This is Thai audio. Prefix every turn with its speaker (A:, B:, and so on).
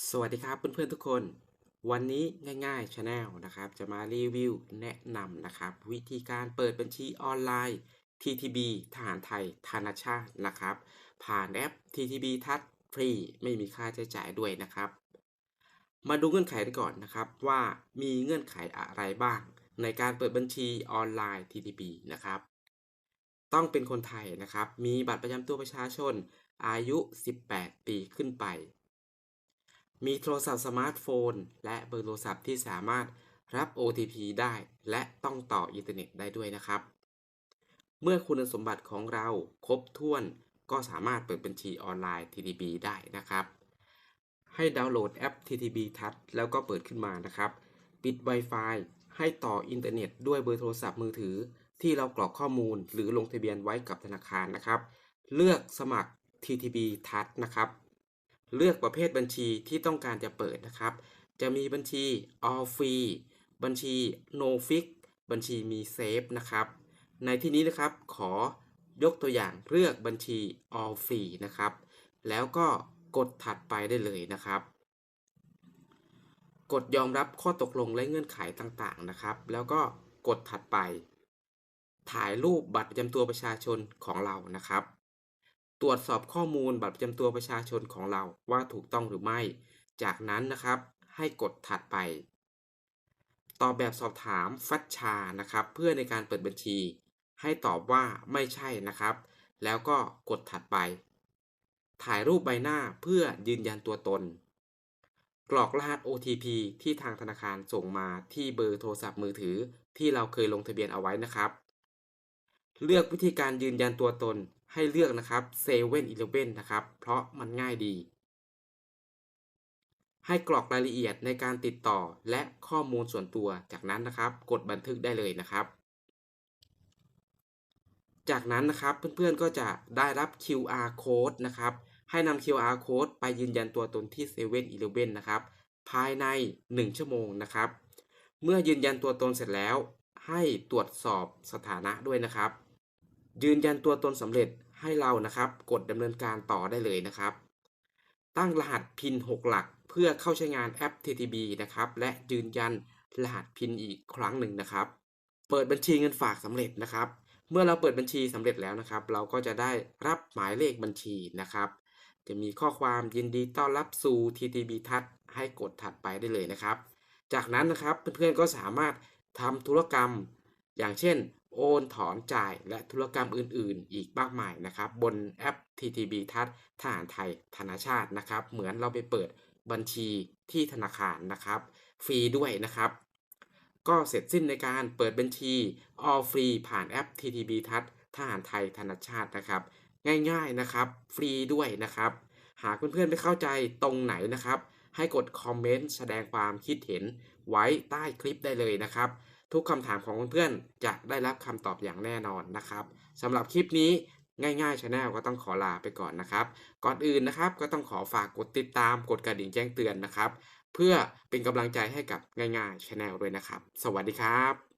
A: สวัสดีครับเพื่อนๆทุกคน วันนี้ง่ายๆ Channel นะครับ จะมารีวิวแนะนำนะครับ วิธีการเปิดบัญชีออนไลน์ TTB ทหารไทยธนาชาตินะครับ ผ่านแอป TTB ทัศฟรีไม่มีค่าใช้จ่ายด้วยนะครับ มาดูเงื่อนไขกันก่อนนะครับว่ามีเงื่อนไขอะไรบ้าง ในการเปิดบัญชีออนไลน์ TTB นะครับ ต้องเป็นคนไทยนะครับ มีบัตรประจำตัวประชาชนอายุ 18 ปีขึ้นไป มีโทรศัพท์สมาร์ทโฟน และเบอร์โทรศัพท์ที่สามารถรับ OTP ได้ และต้องต่ออินเทอร์เน็ตได้ด้วยนะครับ เมื่อคุณสมบัติของเราครบถ้วนก็สามารถเปิดบัญชีออนไลน์ TTB ได้นะครับ ให้ดาวน์โหลดแอป TTB ทัศแล้วก็เปิดขึ้นมานะครับ ปิด Wi-Fi ให้ต่ออินเทอร์เน็ตด้วยเบอร์โทรศัพท์มือถือ ที่เรากรอกข้อมูลหรือลงทะเบียนไว้กับธนาคารนะครับ เลือกสมัคร TTB ทัศนะครับ เลือกประเภทบัญชีที่ต้องการจะเปิดนะครับ จะมีบัญชี all free บัญชี no fix บัญชีมีเซฟนะครับ ในที่นี้นะครับขอยกตัวอย่างเลือกบัญชี all free นะครับ แล้วก็กดถัดไปได้เลยนะครับ กดยอมรับข้อตกลงและเงื่อนไขต่างๆนะครับ แล้วก็กดถัดไป ถ่ายรูปบัตรประจำตัวประชาชนของเรานะครับ ตรวจสอบข้อมูลบัตรประจำตัวประชาชนของเราว่าถูกต้องหรือไม่ จากนั้นนะครับ ให้กดถัดไป ตอบแบบสอบถามฟัชชานะครับ เพื่อในการเปิดบัญชี ให้ตอบว่าไม่ใช่นะครับ แล้วก็กดถัดไป ถ่ายรูปใบหน้าเพื่อยืนยันตัวตน กรอกรหัส OTP ที่ทางธนาคารส่งมาที่เบอร์โทรศัพท์มือถือที่เราเคยลงทะเบียนเอาไว้นะครับ เลือกวิธีการยืนยันตัวตน ให้เลือกนะครับเซเว่นอีเลฟเว่นนะครับ เพราะมันง่ายดี ให้กรอกรายละเอียดในการติดต่อและข้อมูลส่วนตัว จากนั้นนะครับ กดบันทึกได้เลยนะครับ จากนั้นนะครับเพื่อนๆก็จะได้รับ QR code นะครับ ให้นำ QR code ไปยืนยันตัวตนที่7 e เ e ่ e อนะครับ ภายใน 1 ชั่วโมงนะครับ เมื่อยืนยันตัวตนเสร็จแล้ว ให้ตรวจสอบสถานะด้วยนะครับยืนยันตัวตนสำเร็จ ให้เรานะครับ กดดำเนินการต่อได้เลยนะครับ ตั้งรหัสพิน6หลัก เพื่อเข้าใช้งานแอป TTB นะครับ และยืนยันรหัสพินอีกครั้งหนึ่งนะครับ เปิดบัญชีเงินฝากสำเร็จนะครับ เมื่อเราเปิดบัญชีสำเร็จแล้วนะครับ เราก็จะได้รับหมายเลขบัญชีนะครับ จะมีข้อความยินดีต้อนรับสู่ TTB ทัศให้กดถัดไปได้เลยนะครับ จากนั้นนะครับเพื่อนๆก็สามารถทำธุรกรรม อย่างเช่น โอนถอนจ่ายและธุรกรรมอื่นๆ อีกมากมายนะครับ บนแอป TTB ทัศทหารไทยธนาชาตินะครับ เหมือนเราไปเปิดบัญชีที่ธนาคารนะครับ ฟรีด้วยนะครับ ก็เสร็จสิ้นในการเปิดบัญชี all free ผ่านแอป TTB ทัศทหารไทยธนาชาตินะครับ ง่ายๆนะครับ ฟรีด้วยนะครับ หากเพื่อนๆไม่เข้าใจตรงไหนนะครับ ให้กดคอมเมนต์แสดงความคิดเห็นไว้ใต้คลิปได้เลยนะครับ ทุกคำถามของเพื่อนๆจะได้รับคำตอบอย่างแน่นอนนะครับสำหรับคลิปนี้ง่ายๆชาแนลก็ต้องขอลาไปก่อนนะครับ ก่อนอื่นนะครับก็ต้องขอฝากกดติดตามกดกระดิ่งแจ้งเตือนนะครับ เพื่อเป็นกำลังใจให้กับง่ายๆชาแนลด้วยนะครับ สวัสดีครับ